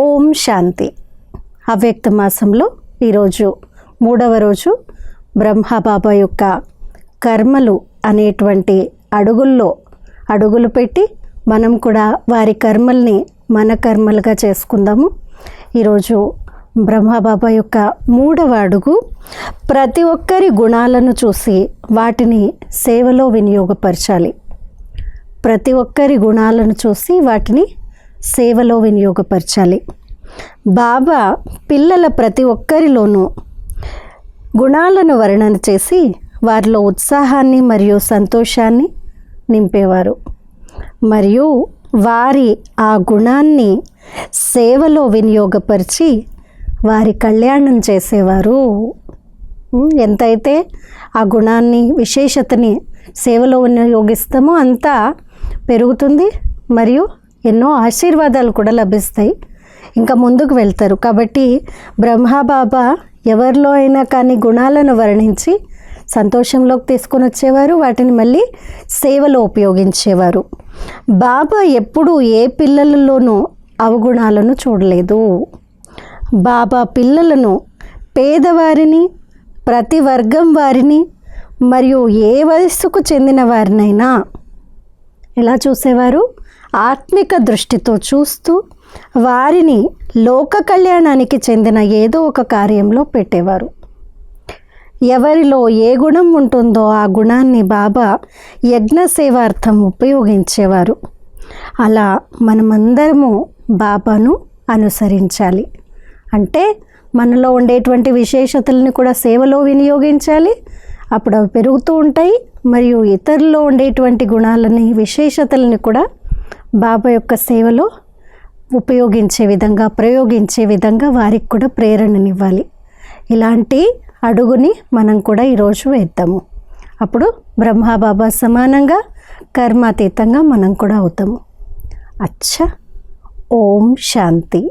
ఓం శాంతి. అవ్యక్త మాసంలో ఈరోజు మూడవ రోజు బ్రహ్మబాబా యొక్క కర్మలు అనేటువంటి అడుగుల్లో అడుగులు పెట్టి మనం కూడా వారి కర్మల్ని మన కర్మలుగా చేసుకుందాము. ఈరోజు బ్రహ్మబాబా యొక్క మూడవ అడుగు ప్రతి ఒక్కరి గుణాలను చూసి వాటిని సేవలో వినియోగపరచాలి. ప్రతి ఒక్కరి గుణాలను చూసి వాటిని సేవలో వినియోగపరచాలి. బాబా పిల్లల ప్రతి ఒక్కరిలోనూ గుణాలను వర్ణన చేసి వారిలో ఉత్సాహాన్ని మరియు సంతోషాన్ని నింపేవారు. మరియు వారి ఆ గుణాన్ని సేవలో వినియోగపరిచి వారి కళ్యాణం చేసేవారు. ఎంతైతే ఆ గుణాన్ని విశేషతని సేవలో వినియోగిస్తామో అంతా పెరుగుతుంది మరియు ఎన్నో ఆశీర్వాదాలు కూడా లభిస్తాయి. ఇంకా ముందుకు వెళ్తారు. కాబట్టి బ్రహ్మబాబా ఎవరిలో అయినా కానీ గుణాలను వర్ణించి సంతోషంలోకి తీసుకొని వచ్చేవారు. వాటిని మళ్ళీ సేవలో ఉపయోగించేవారు. బాబా ఎప్పుడూ ఏ పిల్లలలోనూ అవగుణాలను చూడలేదు. బాబా పిల్లలను పేదవారిని ప్రతి వర్గం వారిని మరియు ఏ వయస్సుకు చెందిన వారినైనా ఎలా చూసేవారు? ఆత్మిక దృష్టితో చూస్తూ వారిని లోక కళ్యాణానికి చెందిన ఏదో ఒక కార్యంలో పెట్టేవారు. ఎవరిలో ఏ గుణం ఉంటుందో ఆ గుణాన్ని బాబా యజ్ఞ సేవార్థం ఉపయోగించేవారు. అలా మనమందరము బాబాను అనుసరించాలి. అంటే మనలో ఉండేటువంటి విశేషతలను కూడా సేవలో వినియోగించాలి. అప్పుడు అవి పెరుగుతూ ఉంటాయి. మరియు ఇతరుల్లో ఉండేటువంటి గుణాలని విశేషతల్ని కూడా బాబా యొక్క సేవలో ఉపయోగించే విధంగా ప్రయోగించే విధంగా వారికి కూడా ప్రేరణనివ్వాలి. ఇలాంటి అడుగుని మనం కూడా ఈరోజు వేద్దాము. అప్పుడు బ్రహ్మాబాబా సమానంగా కర్మాతీతంగా మనం కూడా అవుతాము. అచ్చా ఓం శాంతి.